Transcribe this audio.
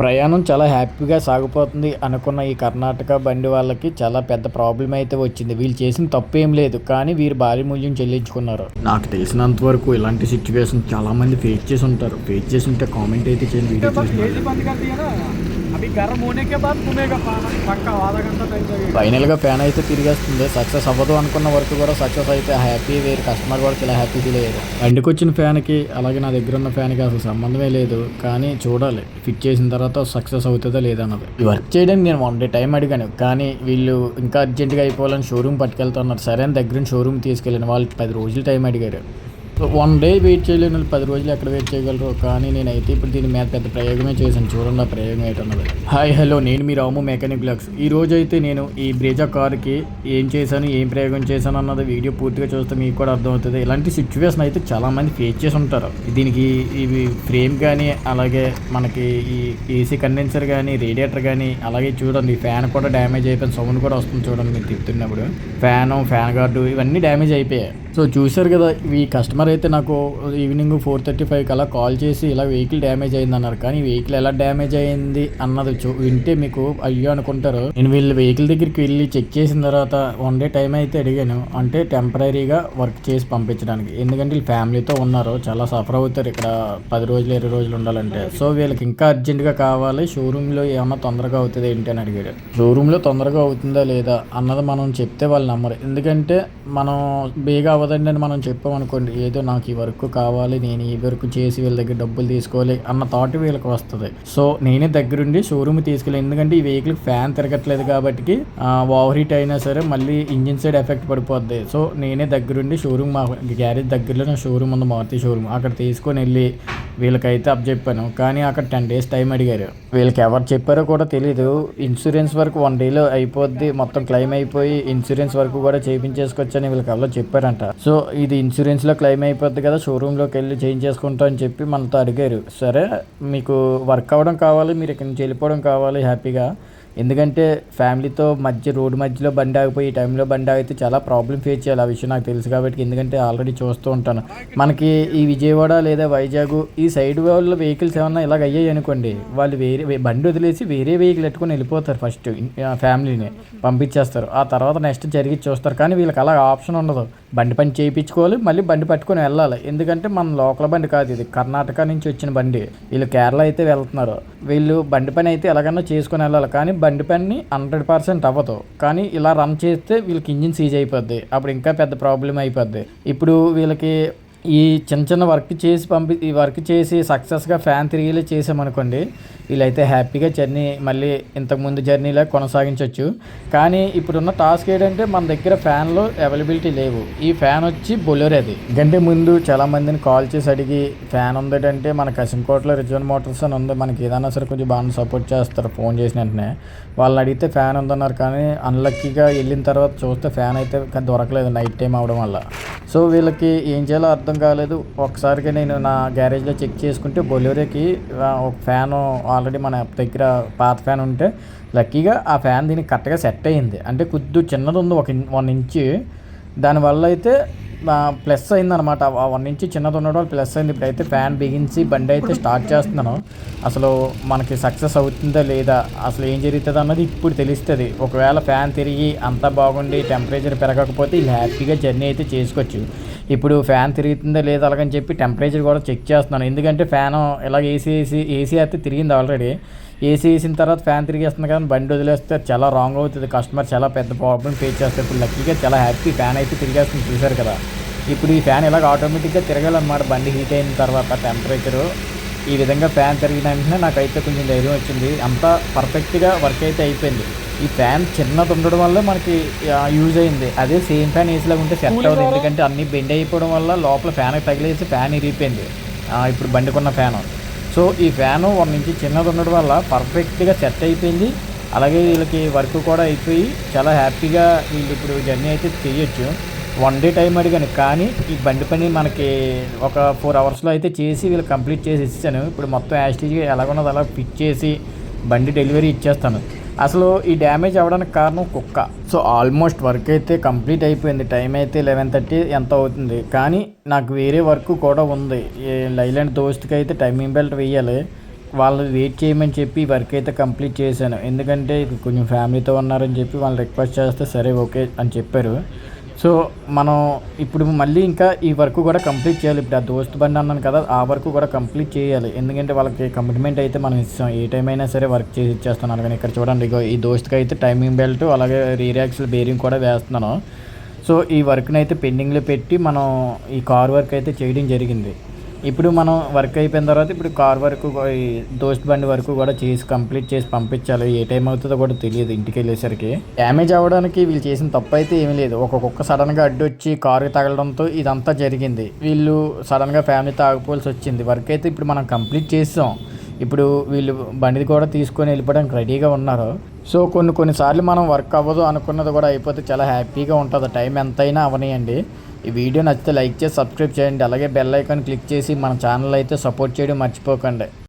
ప్రయాణం చాలా హ్యాపీగా సాగిపోతుంది అనుకున్న ఈ కర్ణాటక బండి వాళ్ళకి చాలా పెద్ద ప్రాబ్లం అయితే వచ్చింది. వీళ్ళు చేసిన తప్పు ఏం లేదు. కానీ వీరు భారీ మూల్యం చెల్లించుకున్నారు. నాకు తెలిసినంత వరకు ఇలాంటి సిచ్యువేషన్ చాలా మంది ఫేస్ చేసి ఉంటారు. ఫేస్ చేసి ఉంటే కామెంట్ అయితే చేయండి వీడియో बस చూసిన एसी बंद कर दिया ना अभी गर्म होने के बाद घूमेगा पाना पक्का आधा घंटा टाइम लगेगा ఫైనల్ గా ఫ్యాన్ అయితే తిరిగేస్తుంది సక్సెస్ అవ్వదు అనుకున్న వరకు కూడా సక్సెస్ అయితే హ్యాపీ వేరు కస్టమర్ కూడా చాలా హ్యాపీ ఫీల్ అయ్యారు బండికి వచ్చిన ఫ్యాన్ కి అలాగే నా దగ్గర ఉన్న ఫ్యాన్ కి అసలు సంబంధమే లేదు కానీ చూడాలి ఫిట్ చేసిన తర్వాత సక్సెస్ అవుతుందా లేదా అన్నది ఈ వర్క్ చేయడానికి నేను వన్ డే టైం అడిగాను కానీ వీళ్ళు ఇంకా అర్జెంట్గా అయిపోవాలని షోరూమ్ పట్టుకెళ్తున్నారు సరే అని దగ్గర షోరూమ్ తీసుకెళ్ళాను వాళ్ళు పది రోజులు టైం అడిగారు వన్ డే వెయిట్ చేయలేను పది రోజులు ఎక్కడ వెయిట్ చేయగలరు. కానీ నేనైతే ఇప్పుడు దీని మీద పెద్ద ప్రయోగమే చేశాను. చూడండి ఆ ప్రయోగం ఏంటన్నది. హాయ్ హలో నేను మీ రాము మెకానిక్ బ్లాగ్స్ ఈ రోజు అయితే నేను ఈ బ్రేజా కార్కి ఏం చేశాను ఏం ప్రయోగం చేశాను అన్నది వీడియో పూర్తిగా చూస్తే మీకు కూడా అర్థమవుతుంది. ఇలాంటి సిచ్యువేషన్ అయితే చాలా మంది ఫేస్ చేసి ఉంటారు. దీనికి ఇవి ఫ్రేమ్ కానీ అలాగే మనకి ఈ ఏసీ కండెన్సర్ కానీ రేడియేటర్ కానీ అలాగే చూడండి ఫ్యాన్ కూడా డ్యామేజ్ అయిపోయింది. సౌండ్ కూడా వస్తుంది చూడండి మీరు తిప్పుతున్నప్పుడు. ఫ్యాను ఫ్యాన్ గార్డు ఇవన్నీ డ్యామేజ్ అయిపోయాయి. సో చూశారు కదా ఈ కస్టమర్ అయితే నాకు ఈవినింగ్ ఫోర్ థర్టీ ఫైవ్కి అలా కాల్ చేసి ఇలా వెహికల్ డ్యామేజ్ అయింది అన్నారు. కానీ వెహికల్ ఎలా డ్యామేజ్ అయింది అన్నది చూ వింటే మీకు అయ్యో అనుకుంటారు. నేను వీళ్ళు వెహికల్ దగ్గరికి వెళ్ళి చెక్ చేసిన తర్వాత వన్ డే టైం అయితే అడిగాను. అంటే టెంపరీగా వర్క్ చేసి పంపించడానికి. ఎందుకంటే వీళ్ళు ఫ్యామిలీతో ఉన్నారు చాలా సఫర్ అవుతారు. ఇక్కడ పది రోజులు ఇరవై రోజులు ఉండాలంటే. సో వీళ్ళకి ఇంకా అర్జెంటుగా కావాలి షోరూంలో ఏమన్నా తొందరగా అవుతుంది ఏంటి అని అడిగాడు. షోరూంలో తొందరగా అవుతుందా లేదా అన్నది మనం చెప్తే వాళ్ళు నమ్మరు. ఎందుకంటే మనం బేగా అవ్వదండి అని మనం చెప్పామనుకోండి ఏదో నాకు ఈ వర్క్ కావాలి నేను ఈ వర్క్ చేసి వీళ్ళ దగ్గర డబ్బులు తీసుకోవాలి అన్న థాట్ వీళ్ళకి వస్తుంది. సో నేనే దగ్గరుండి షోరూమ్ తీసుకెళ్ళి ఎందుకంటే ఈ వెహికల్ ఫ్యాన్ తిరగట్లేదు కాబట్టి ఓవర్ హీట్ అయినా సరే మళ్ళీ ఇంజిన్ సైడ్ ఎఫెక్ట్ పడిపోద్ది. సో నేనే దగ్గరుండి షోరూమ్ మా గ్యారేజ్ దగ్గరలో నా షోరూమ్ ఉంది మారుతి షోరూమ్ అక్కడ తీసుకొని వెళ్ళి వీళ్ళకైతే అప్ చెప్పాను. కానీ అక్కడ టెన్ డేస్ టైం అడిగారు. వీళ్ళకి ఎవరు చెప్పారో కూడా తెలియదు ఇన్సూరెన్స్ వరకు వన్ డేలో అయిపోద్ది మొత్తం క్లెయిమ్ అయిపోయి ఇన్సూరెన్స్ వరకు కూడా చేయించేసుకొచ్చని వీళ్ళకి అలా చెప్పారంట. సో ఇది ఇన్సూరెన్స్లో క్లెయిమ్ అయిపోద్ది కదా షోరూంలోకి వెళ్ళి చేంజ్ చేసుకుంటా అని చెప్పి మనతో అడిగారు. సరే మీకు వర్క్ అవ్వడం కావాలి మీరు ఇక్కడి నుంచి వెళ్ళిపోవడం కావాలి హ్యాపీగా. ఎందుకంటే ఫ్యామిలీతో మధ్య రోడ్డు మధ్యలో బండి ఆగిపోయి ఈ టైంలో బండి ఆగితే చాలా ప్రాబ్లం ఫేస్ చేయాలి ఆ విషయం నాకు తెలుసు కాబట్టి ఎందుకంటే ఆల్రెడీ చూస్తూ ఉంటాను. మనకి ఈ విజయవాడ లేదా వైజాగ్ ఈ సైడ్ వాళ్ళ వెహికల్స్ ఏమన్నా ఇలాగ అయ్యాయి అనుకోండి వాళ్ళు వేరే బండి వదిలేసి వేరే వెహికల్ పెట్టుకొని వెళ్ళిపోతారు ఫస్ట్ ఫ్యామిలీని పంపించేస్తారు. ఆ తర్వాత నెక్స్ట్ జరిగి చూస్తారు. కానీ వీళ్ళకి అలా ఆప్షన్ ఉండదు. బండి పని చేయించుకోవాలి మళ్ళీ బండి పట్టుకొని వెళ్ళాలి. ఎందుకంటే మన లోకల్ బండి కాదు ఇది. కర్ణాటక నుంచి వచ్చిన బండి. వీళ్ళు కేరళ అయితే వెళ్తున్నారు. వీళ్ళు బండి పని అయితే ఎలాగన్నా చేసుకొని వెళ్ళాలి. కానీ బండి పని హండ్రెడ్ పర్సెంట్ అవ్వదు. కానీ ఇలా రన్ చేస్తే వీళ్ళకి ఇంజిన్ సీజ్ అయిపోద్ది. అప్పుడు ఇంకా పెద్ద ప్రాబ్లం అయిపోద్ది. ఇప్పుడు వీళ్ళకి ఈ చిన్న చిన్న వర్క్ చేసి పంపి ఈ వర్క్ చేసి సక్సెస్గా ఫ్యాన్ తిరిగేలా చేసామనుకోండి వీళ్ళైతే హ్యాపీగా జర్నీ మళ్ళీ ఇంతకుముందు జర్నీలా కొనసాగించవచ్చు కానీ ఇప్పుడున్న టాస్క్ ఏంటంటే మన దగ్గర ఫ్యాన్లు అవైలబిలిటీ లేవు. ఈ ఫ్యాన్ వచ్చి బొలెరోది గంటే ముందు చాలా మందిని కాల్ చేసి అడిగి ఫ్యాన్ ఉందంటే మన కసింకోట్లో రిజర్వ్ మోటార్స్ అని ఉంది మనకి ఏదైనా సరే కొంచెం బాగా సపోర్ట్ చేస్తారు ఫోన్ చేసిన వెంటనే. వాళ్ళని అడిగితే ఫ్యాన్ ఉందన్నారు కానీ అన్లక్కీగా వెళ్ళిన తర్వాత చూస్తే ఫ్యాన్ అయితే దొరకలేదు నైట్ టైం అవడం వల్ల. సో వీళ్ళకి ఏం చేయాలో అర్థం కాలేదు. ఒకసారిగా నేను నా గ్యారేజ్లో చెక్ చేసుకుంటే బొలెరోకి ఒక ఫ్యాన్ ఆల్రెడీ మన దగ్గర పాత ఫ్యాన్ ఉంటే లక్కీగా ఆ ఫ్యాన్ దీనికి కరెక్ట్గా సెట్ అయ్యింది. అంటే కొద్ది చిన్నది ఉంది ఒక వన్ ఇంచ్. దానివల్ల అయితే ప్లస్ అయిందనమాట వన్ నుంచి చిన్నది ఉండడం ప్లస్ అయింది. ఇప్పుడైతే ఫ్యాన్ బిగించి బండి అయితే స్టార్ట్ చేస్తున్నాను. అసలు మనకి సక్సెస్ అవుతుందా లేదా అసలు ఏం జరుగుతుంది అన్నది ఇప్పుడు తెలుస్తుంది. ఒకవేళ ఫ్యాన్ తిరిగి అంతా బాగుండి టెంపరేచర్ పెరగకపోతే ఇది హ్యాపీగా జర్నీ అయితే చేసుకోవచ్చు. ఇప్పుడు ఫ్యాన్ తిరుగుతుందా లేదా అలాగని చెప్పి టెంపరేచర్ కూడా చెక్ చేస్తున్నాను. ఎందుకంటే ఫ్యాన్ ఇలాగ ఏసీ ఏసీ ఏసీ అయితే తిరిగింది ఆల్రెడీ ఏసీ వేసిన తర్వాత ఫ్యాన్ తిరిగేస్తుంది కానీ బండి వదిలేస్తే చాలా రాంగ్ అవుతుంది. కస్టమర్ చాలా పెద్ద ప్రాబ్లం ఫేస్ చేస్తారు. ఇప్పుడు లక్కీగా చాలా హ్యాపీ ఫ్యాన్ అయితే తిరిగేస్తుంది. చూశారు కదా? ఇప్పుడు ఈ ఫ్యాన్ ఇలాగ ఆటోమేటిక్గా తిరగాలన్నమాట. బండి హీట్ అయిన తర్వాత టెంపరేచరు ఈ విధంగా ఫ్యాన్ తిరిగిన వెంటనే నాకైతే కొంచెం ధైర్యం వచ్చింది. అంతా పర్ఫెక్ట్గా వర్క్ అయితే అయిపోయింది. ఈ ఫ్యాన్ చిన్నది ఉండడం వల్ల మనకి యూజ్ అయింది. అదే సేమ్ ఫ్యాన్ ఏసీలాగా ఉంటే సెట్ అవ్వదు. ఎందుకంటే అన్ని బెండ్ అయిపోవడం వల్ల లోపల ఫ్యాన్ తగిలేసి ఫ్యాన్ ఇరిగిపోయింది. ఇప్పుడు బండికున్న ఫ్యాను సో ఈ ఫ్యాను వన్ నుంచి చిన్నది ఉండడం వల్ల పర్ఫెక్ట్గా సెట్ అయిపోయింది. అలాగే వీళ్ళకి వర్క్ కూడా అయిపోయి చాలా హ్యాపీగా వీళ్ళు ఇప్పుడు జర్నీ అయితే చేయొచ్చు. వన్ డే టైం అడిగాను. కానీ ఈ బండి పని మనకి ఒక ఫోర్ అవర్స్లో అయితే చేసి వీళ్ళు కంప్లీట్ చేసి ఇచ్చాను ఇప్పుడు మొత్తం యాస్టేజ్గా ఎలాగున్నది అలా ఫిట్ చేసి బండి డెలివరీ ఇచ్చేస్తాను. అసలు ఈ డ్యామేజ్ అవ్వడానికి కారణం కుక్క. సో ఆల్మోస్ట్ వర్క్ అయితే కంప్లీట్ అయిపోయింది. టైం అయితే లెవెన్ థర్టీ ఎంత అవుతుంది. కానీ నాకు వేరే వర్క్ కూడా ఉంది. లైలాండ్ దోస్త్కి అయితే టైమింగ్ బెల్ట్ వేయాలి. వాళ్ళు వెయిట్ చేయమని చెప్పి వర్క్ అయితే కంప్లీట్ చేశాను. ఎందుకంటే కొంచెం ఫ్యామిలీతో ఉన్నారని చెప్పి వాళ్ళు రిక్వెస్ట్ చేస్తే సరే ఓకే అని చెప్పారు. సో మనం ఇప్పుడు మళ్ళీ ఇంకా ఈ వర్క్ కూడా కంప్లీట్ చేయాలి. ఇప్పుడు ఆ దోస్త్ బండి అన్నాను కదా ఆ వర్క్ కూడా కంప్లీట్ చేయాలి. ఎందుకంటే వాళ్ళకి కమిట్మెంట్ అయితే మనం ఇస్తాం. ఏ టైం అయినా సరే వర్క్ చేసి ఇచ్చేస్తున్నాను కానీ ఇక్కడ చూడండి ఇగో ఈ దోస్త్కి అయితే టైమింగ్ బెల్ట్ అలాగే రీరాక్స్లు బేరింగ్ కూడా వేస్తున్నాను. సో ఈ వర్క్ని అయితే పెండింగ్లో పెట్టి మనం ఈ కార్ వర్క్ అయితే చేయడం జరిగింది. ఇప్పుడు మనం వర్క్ అయిపోయిన తర్వాత ఇప్పుడు కార్ వర్క్ దోస్ట్ బండి వరకు కూడా చేసి కంప్లీట్ చేసి పంపించాలి. ఏ టైం అవుతుందో కూడా తెలియదు ఇంటికి వెళ్ళేసరికి. డ్యామేజ్ అవ్వడానికి వీళ్ళు చేసిన తప్పు అయితే ఏమీ లేదు. ఒక్కొక్క సడన్గా అడ్డు వచ్చి కారు తగలడంతో ఇదంతా జరిగింది. వీళ్ళు సడన్గా ఫ్యామిలీతో ఆగిపోవాల్సి వచ్చింది. వర్క్ అయితే ఇప్పుడు మనం కంప్లీట్ చేసాం. ఇప్పుడు వీళ్ళు బండిది కూడా తీసుకొని వెళ్ళిపోవడానికి రెడీగా ఉన్నారు. సో కొన్ని కొన్నిసార్లు మనం వర్క్ అవ్వదు అనుకున్నది కూడా అయిపోతే చాలా హ్యాపీగా ఉంటుంది. టైం ఎంతైనా అవనియండి. ఈ వీడియో నచ్చితే లైక్ చేసి సబ్స్క్రైబ్ చేయండి. అలాగే బెల్ ఐకాన్ క్లిక్ చేసి మన ఛానల్ అయితే సపోర్ట్ చేయడం మర్చిపోకండి.